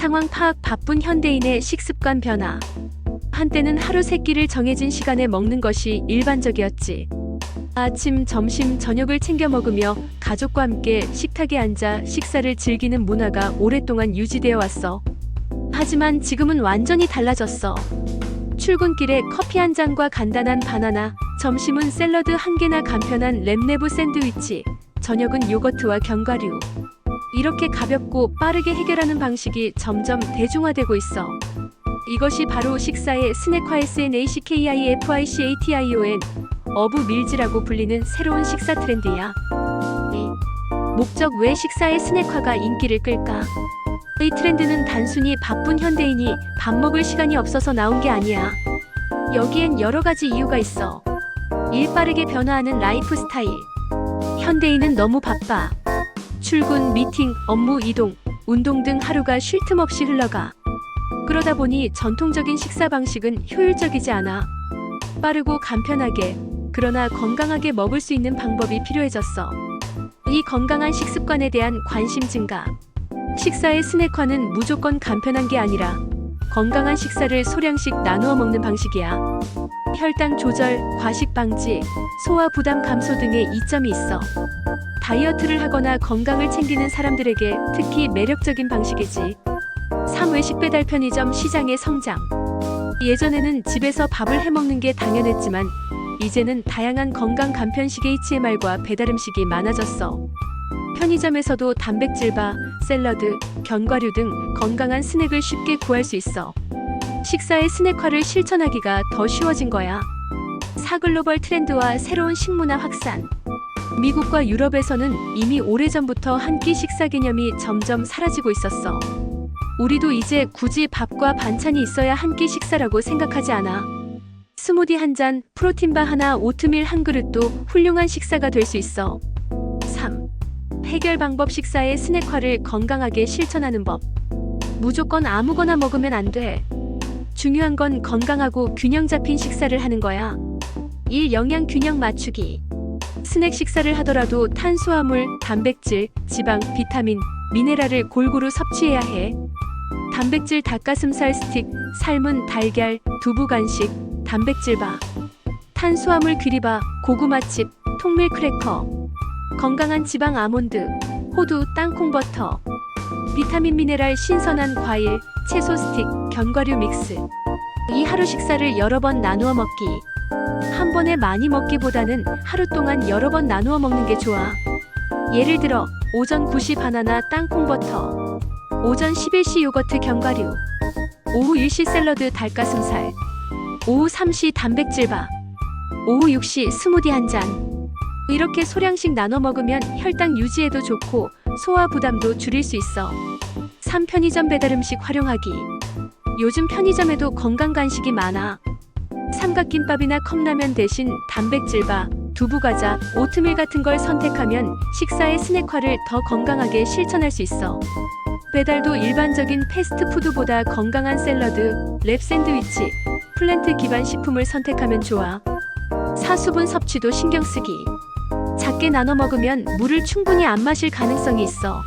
상황 파악 바쁜 현대인의 식습관 변화. 한때는 하루 세 끼를 정해진 시간에 먹는 것이 일반적이었지. 아침, 점심, 저녁을 챙겨 먹으며 가족과 함께 식탁에 앉아 식사를 즐기는 문화가 오랫동안 유지되어 왔어. 하지만 지금은 완전히 달라졌어. 출근길에 커피 한 잔과 간단한 바나나, 점심은 샐러드 한 개나 간편한 랩네브 샌드위치, 저녁은 요거트와 견과류. 이렇게 가볍고 빠르게 해결하는 방식이 점점 대중화되고 있어. 이것이 바로 식사의 스낵화 SNACKIFICATION 어브 밀즈라고 불리는 새로운 식사 트렌드야. 이 목적 왜 식사의 스낵화가 인기를 끌까? 이 트렌드는 단순히 바쁜 현대인이 밥 먹을 시간이 없어서 나온 게 아니야. 여기엔 여러 가지 이유가 있어. 일 빠르게 변화하는 라이프 스타일. 현대인은 너무 바빠. 출근, 미팅, 업무 이동, 운동 등 하루가 쉴 틈 없이 흘러가. 그러다 보니 전통적인 식사 방식은 효율적이지 않아. 빠르고 간편하게, 그러나 건강하게 먹을 수 있는 방법이 필요해졌어. 이 건강한 식습관에 대한 관심 증가. 식사의 스낵화는 무조건 간편한 게 아니라 건강한 식사를 소량씩 나누어 먹는 방식이야. 혈당 조절, 과식 방지, 소화 부담 감소 등의 이점이 있어. 다이어트를 하거나 건강을 챙기는 사람들에게 특히 매력적인 방식이지. 3. 외식 배달 편의점 시장의 성장. 예전에는 집에서 밥을 해 먹는 게 당연했지만 이제는 다양한 건강 간편식 HMR과 배달 음식이 많아졌어. 편의점에서도 단백질바, 샐러드, 견과류 등 건강한 스낵을 쉽게 구할 수 있어. 식사의 스낵화를 실천하기가 더 쉬워진 거야. 사글로벌 트렌드와 새로운 식문화 확산. 미국과 유럽에서는 이미 오래전부터 한 끼 식사 개념이 점점 사라지고 있었어. 우리도 이제 굳이 밥과 반찬이 있어야 한 끼 식사라고 생각하지 않아. 스무디 한 잔, 프로틴바 하나, 오트밀 한 그릇도 훌륭한 식사가 될 수 있어. 3. 해결 방법 식사의 스낵화를 건강하게 실천하는 법. 무조건 아무거나 먹으면 안 돼. 중요한 건 건강하고 균형 잡힌 식사를 하는 거야. 1. 영양 균형 맞추기. 스낵 식사를 하더라도 탄수화물, 단백질, 지방, 비타민, 미네랄을 골고루 섭취해야 해. 단백질 닭가슴살 스틱, 삶은 달걀, 두부 간식, 단백질바. 탄수화물 귀리바, 고구마칩, 통밀 크래커. 건강한 지방 아몬드, 호두, 땅콩 버터. 비타민 미네랄 신선한 과일, 채소 스틱, 견과류 믹스. 이 하루 식사를 여러 번 나누어 먹기. 한 번에 많이 먹기보다는 하루 동안 여러 번 나누어 먹는 게 좋아. 예를 들어, 오전 9시 바나나 땅콩 버터. 오전 11시 요거트 견과류. 오후 1시 샐러드 닭가슴살. 오후 3시 단백질바. 오후 6시 스무디 한 잔. 이렇게 소량씩 나눠 먹으면 혈당 유지에도 좋고 소화 부담도 줄일 수 있어. 3. 편의점 배달 음식 활용하기. 요즘 편의점에도 건강 간식이 많아. 삼각김밥이나 컵라면 대신 단백질바, 두부과자, 오트밀 같은 걸 선택하면 식사의 스낵화를 더 건강하게 실천할 수 있어. 배달도 일반적인 패스트푸드보다 건강한 샐러드, 랩 샌드위치, 플랜트 기반 식품을 선택하면 좋아. 사수분 섭취도 신경 쓰기. 작게 나눠 먹으면 물을 충분히 안 마실 가능성이 있어.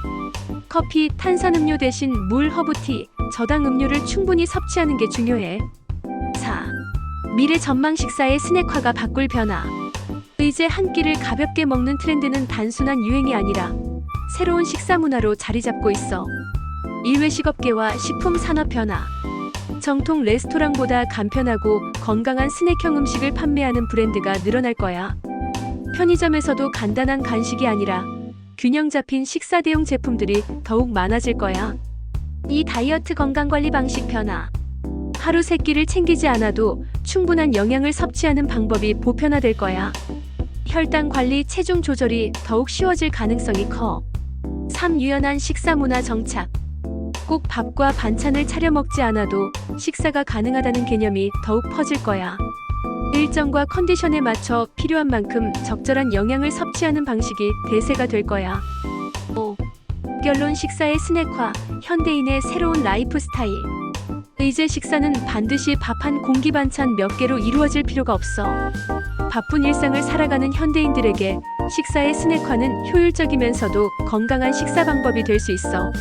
커피, 탄산음료 대신 물, 허브티, 저당 음료를 충분히 섭취하는 게 중요해. 4. 미래 전망 식사의 스낵화가 바꿀 변화. 이제 한 끼를 가볍게 먹는 트렌드는 단순한 유행이 아니라 새로운 식사 문화로 자리 잡고 있어. 일외식업계와 식품 산업 변화. 정통 레스토랑보다 간편하고 건강한 스낵형 음식을 판매하는 브랜드가 늘어날 거야. 편의점에서도 간단한 간식이 아니라 균형 잡힌 식사 대용 제품들이 더욱 많아질 거야. 이 다이어트 건강관리 방식 변화. 하루 세 끼를 챙기지 않아도 충분한 영양을 섭취하는 방법이 보편화될 거야. 혈당 관리, 체중 조절이 더욱 쉬워질 가능성이 커. 3. 유연한 식사 문화 정착. 꼭 밥과 반찬을 차려 먹지 않아도 식사가 가능하다는 개념이 더욱 퍼질 거야. 일정과 컨디션에 맞춰 필요한 만큼 적절한 영양을 섭취하는 방식이 대세가 될 거야. 5. 결론 식사의 스낵화, 현대인의 새로운 라이프 스타일. 이제 식사는 반드시 밥 한 공기 반찬 몇 개로 이루어질 필요가 없어. 바쁜 일상을 살아가는 현대인들에게 식사의 스낵화는 효율적이면서도 건강한 식사 방법이 될 수 있어.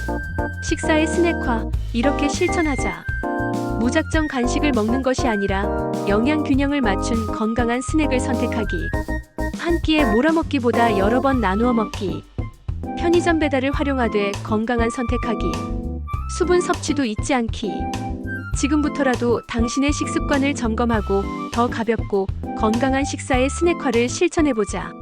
식사의 스낵화, 이렇게 실천하자. 무작정 간식을 먹는 것이 아니라 영양 균형을 맞춘 건강한 스낵을 선택하기. 한 끼에 몰아먹기보다 여러 번 나누어 먹기. 편의점 배달을 활용하되 건강한 선택하기. 수분 섭취도 잊지 않기. 지금부터라도 당신의 식습관을 점검하고 더 가볍고 건강한 식사의 스낵화를 실천해보자.